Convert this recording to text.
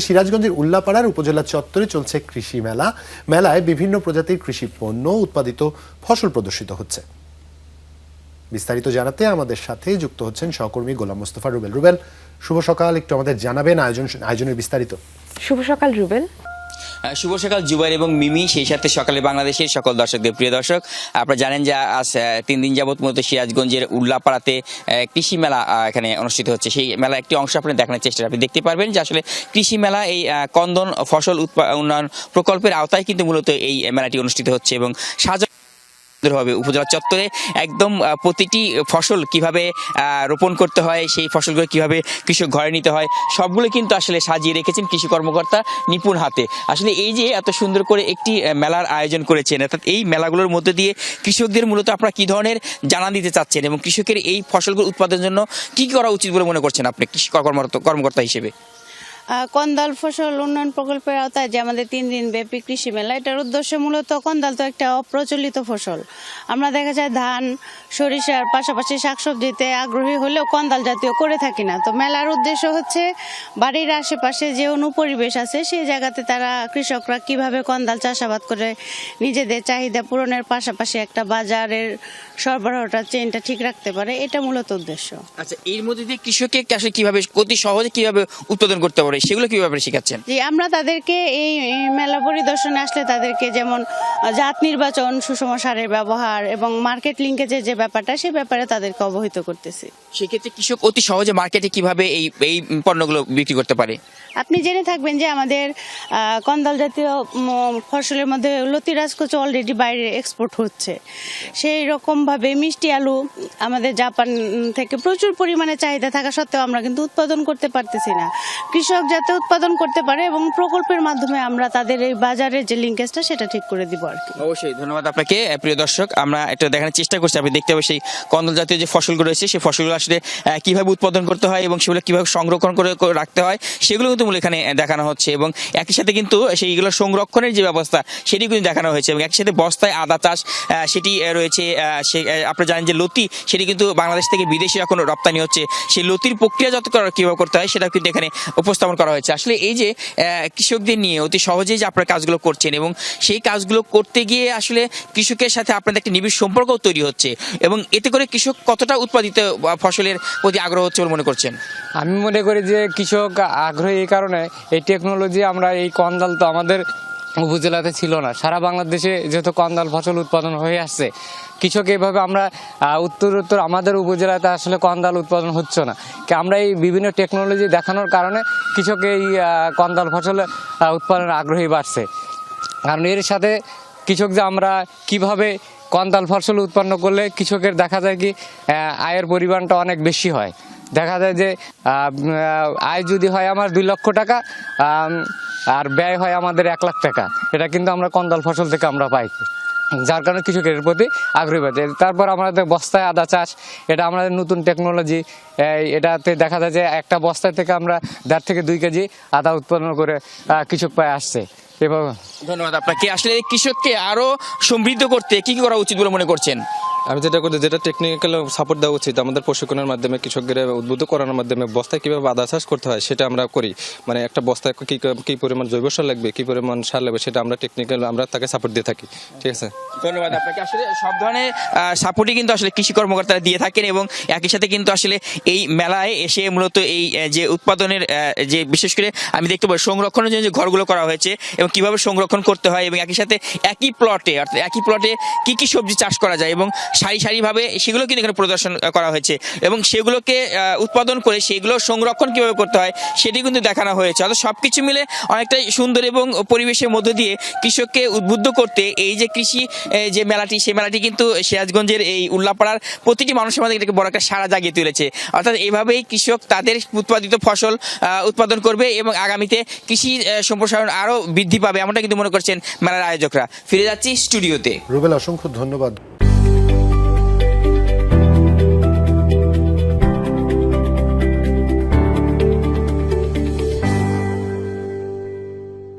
সিরাজগঞ্জের উল্লাপাড়ার উপজেলা চত্বরে চলছে কৃষি মেলা। মেলায় বিভিন্ন প্রজাতির কৃষি পণ্য উৎপাদিত ফসল প্রদর্শিত হচ্ছে। বিস্তারিত জানাতে আমাদের সাথে যুক্ত হচ্ছেন সহকর্মী গোলাম মোস্তফা রুবেল। রুবেল, শুভ সকাল। একটু আমাদের জানাবেন আয়োজন আয়োজনের বিস্তারিত। শুভ সকাল, রুবেল। শুভ সকাল জুবাইর এবং মিমি, সেই সাথে সকালে বাংলাদেশের সকল দর্শকদের। প্রিয় দর্শক, আপনারা জানেন যে আজ তিন দিন যাবত মূলত সিরাজগঞ্জের উল্লাপাড়াতে কৃষি মেলা এখানে অনুষ্ঠিত হচ্ছে। সেই মেলা একটি অংশ আপনি দেখানোর চেষ্টা আপনি দেখতে পারবেন যে আসলে কৃষি মেলা এই কন্দন ফসল উন্নয়ন প্রকল্পের আওতায় কিন্তু মূলত এই মেলাটি অনুষ্ঠিত হচ্ছে এবং সাজা হবে উপজেলা চত্বরে। একদম প্রতিটি ফসল কীভাবে রোপণ করতে হয়, সেই ফসলগুলো কীভাবে কৃষক ঘরে নিতে হয়, সবগুলো কিন্তু আসলে সাজিয়ে রেখেছেন কৃষি কর্মকর্তা নিপুণ হাতে। আসলে এই যে এত সুন্দর করে একটি মেলার আয়োজন করেছেন, অর্থাৎ এই মেলাগুলোর মধ্যে দিয়ে কৃষকদের মূলত আপনারা কি ধরনের জানা দিতে চাচ্ছেন এবং কৃষকের এই ফসলগুলো উৎপাদনের জন্য কি করা উচিত বলে মনে করছেন আপনি কৃষি কর্মকর্তা হিসেবে? কন্দাল ফসল উন্নয়ন প্রকল্পের আওতায় যে আমাদের তিন দিন ব্যাপী কৃষি মেলা, এটার উদ্দেশ্য মূলত কন্দাল তো একটা অপ্রচলিত ফসল। আমরা দেখা যায় ধান, সরিষার পাশাপাশি শাকসবজিতে আগ্রহী হলেও কন্দাল জাতীয় করে থাকি না। তো মেলার উদ্দেশ্য হচ্ছে বাড়ির আশেপাশে যে অনুপরিবেশ আছে, সেই জায়গাতে তারা কৃষকরা কীভাবে কন্দাল চাষাবাদ করে নিজেদের চাহিদা পূরণের পাশাপাশি একটা বাজারের সরবরাহটা, চেইনটা ঠিক রাখতে পারে, এটা মূলত উদ্দেশ্য। আচ্ছা এর মধ্যে দিয়ে কৃষককে আসলে কীভাবে, অতি সহজে কীভাবে উৎপাদন করতে পারে সেগুলো কি ব্যাপারে শিখাচ্ছেন? জি আমরা তাদেরকে এই এই মেলা পরিদর্শনে আসলে তাদেরকে যেমন জাত নির্বাচন সুষম সারের ব্যবহার এবং মার্কেট লিঙ্কেজের যে ব্যাপারটা সে ব্যাপারে তাদেরকে অবহিত করতেছি। সেক্ষেত্রে কৃষক অতি সহজে মার্কেটে কীভাবে এই এই পণ্যগুলো বিক্রি করতে পারে? আপনি জেনে থাকবেন যে আমাদের কন্দাল জাতীয় ফসলের মধ্যে লতিরাজ কচু অলরেডি বাইরে এক্সপোর্ট হচ্ছে। সেই রকমভাবে মিষ্টি আলু আমাদের জাপান থেকে প্রচুর পরিমাণে চাহিদা থাকা সত্ত্বেও আমরা কিন্তু উৎপাদন করতে পারতেছি না। কৃষক যাতে উৎপাদন করতে পারে এবং প্রকল্পের মাধ্যমে আমরা তাদের এই বাজারের যে লিঙ্কেজটা সেটা ঠিক করে দিব আর কি। অবশ্যই, ধন্যবাদ আপনাকে প্রিয় দর্শক। আমরা এটা দেখানোর চেষ্টা করছি, আপনি দেখতে পাবেন সেই কন্দল জাতীয় যে ফসলগুলো রয়েছে, সেই ফসলগুলো আসলে কীভাবে উৎপাদন করতে হয় এবং সেগুলো কীভাবে সংরক্ষণ করে করে রাখতে হয়, সেগুলো কিন্তু মূল এখানে দেখানো হচ্ছে এবং একই সাথে কিন্তু সেইগুলো সংরক্ষণের যে ব্যবস্থা সেটি কিন্তু দেখানো হয়েছে এবং একই সাথে বস্তায় আদা চাষ সেটি রয়েছে সে আপনারা জানেন যে লতি, সেটি কিন্তু বাংলাদেশ থেকে বিদেশে এখন রপ্তানি হচ্ছে, সেই লতির প্রক্রিয়াজাত করা কীভাবে করতে হয় সেটা কিন্তু এখানে উপস্থাপন করা হয়েছে। আসলে এই যে কৃষকদের নিয়ে অতি সহজেই যে আপনারা কাজগুলো করছেন এবং সেই কাজগুলো করতে গিয়ে আসলে কৃষকের সাথে আপনাদের একটা নিবিড় সম্পর্ক তৈরি হচ্ছে এবং এতে করে কৃষক কতটা উৎপাদিত ফসলের প্রতি আগ্রহ হচ্ছে বলে মনে করছেন? আমি মনে করি যে কৃষক আগ্রহী কারণে এই টেকনোলজি আমরা এই কন্দাল তো আমাদের উপজেলাতে ছিল না। সারা বাংলাদেশে যেহেতু কন্দাল ফসল উৎপাদন হয়ে আসছে কৃষক এভাবে আমরা আহ, উত্তর উত্তর আমাদের উপজেলাতে আসলে কন্দাল উৎপাদন হচ্ছে না। আমরা এই বিভিন্ন টেকনোলজি দেখানোর কারণে কৃষক এই কন্দাল ফসল উৎপাদনের আগ্রহী বাড়ছে। কারণ এর সাথে কৃষক যে আমরা কীভাবে কন্দাল ফসল উৎপন্ন করলে কৃষকের দেখা যায় কি আয়ের পরিমাণটা অনেক বেশি হয়। দেখা যায় যে আয় যদি হয় আমার দুই লক্ষ টাকা আর ব্যয় হয় আমাদের এক লাখ টাকা। এটা কিন্তু আমরা কন্দাল ফসল থেকে আমরা পাই। যার কারণে কৃষকের প্রতি আগ্রহী পাচ্ছে তারপর আমাদের বস্তায় আদা চাষ, এটা আমাদের নতুন টেকনোলজি এটাতে দেখা যায় যে একটা বস্তায় থেকে আমরা দেড় থেকে দুই কেজি আদা উৎপন্ন করে কৃষক পায় আসছে। এভাবে। ধন্যবাদ আপনাকে। আসলে কৃষককে আরও সমৃদ্ধ করতে কি কি করা উচিত বলে মনে করছেন? আমি যেটা করি, যেটা টেকনিক্যাল সাপোর্ট দেওয়া উচিত, আমাদের প্রশিক্ষণের মাধ্যমে, কৃষকদের উদ্বুদ্ধ করানোর মাধ্যমে বস্তায় কীভাবে আদা চাষ করতে হয়, সেটা আমরা করি। মানে একটা বস্তায় কি কি পরিমাণ জৈব সার লাগবে, কি পরিমাণ সার লাগবে, সেটা আমরা টেকনিক্যাল আমরা তাকে সাপোর্ট দিয়ে থাকি। ঠিক আছে? ধন্যবাদ আপনাকে। আসলে সব ধরনের সাপোর্টই কিন্তু আসলে কৃষি কর্মকর্তারা দিয়ে থাকেন এবং একই সাথে কিন্তু আসলে এই মেলায় এসে মূলত এই যে উৎপাদনের যে বিশেষ করে আমি দেখতে পাই সংরক্ষণের জন্য যে ঘরগুলো করা হয়েছে এবং কীভাবে সংরক্ষণ করতে হয় এবং একই সাথে একই প্লটে অর্থাৎ একই প্লটে কি কি সবজি চাষ করা যায় এবং সারি সারিভাবে সেগুলো কিন্তু এখানে প্রদর্শন করা হয়েছে। এবং সেগুলোকে উৎপাদন করে সেগুলো সংরক্ষণ কীভাবে করতে হয় সেটি কিন্তু দেখানো হয়েছে। অর্থাৎ সবকিছু মিলে অনেকটাই সুন্দর এবং পরিবেশের মধ্য দিয়ে কৃষককে উদ্বুদ্ধ করতে এই যে কৃষি যে মেলাটি, সেই মেলাটি কিন্তু সিরাজগঞ্জের এই উল্লাপাড়ার প্রতিটি মানুষের মধ্যে এটাকে বড় একটা সারা জাগিয়ে তুলেছে। অর্থাৎ এভাবেই কৃষক তাদের উৎপাদিত ফসল উৎপাদন করবে এবং আগামীতে কৃষি সম্প্রসারণ আরও বৃদ্ধি পাবে, এমনটা কিন্তু মনে করছেন মেলার আয়োজকরা। ফিরে যাচ্ছি স্টুডিওতে। রুবেল, অসংখ্য ধন্যবাদ।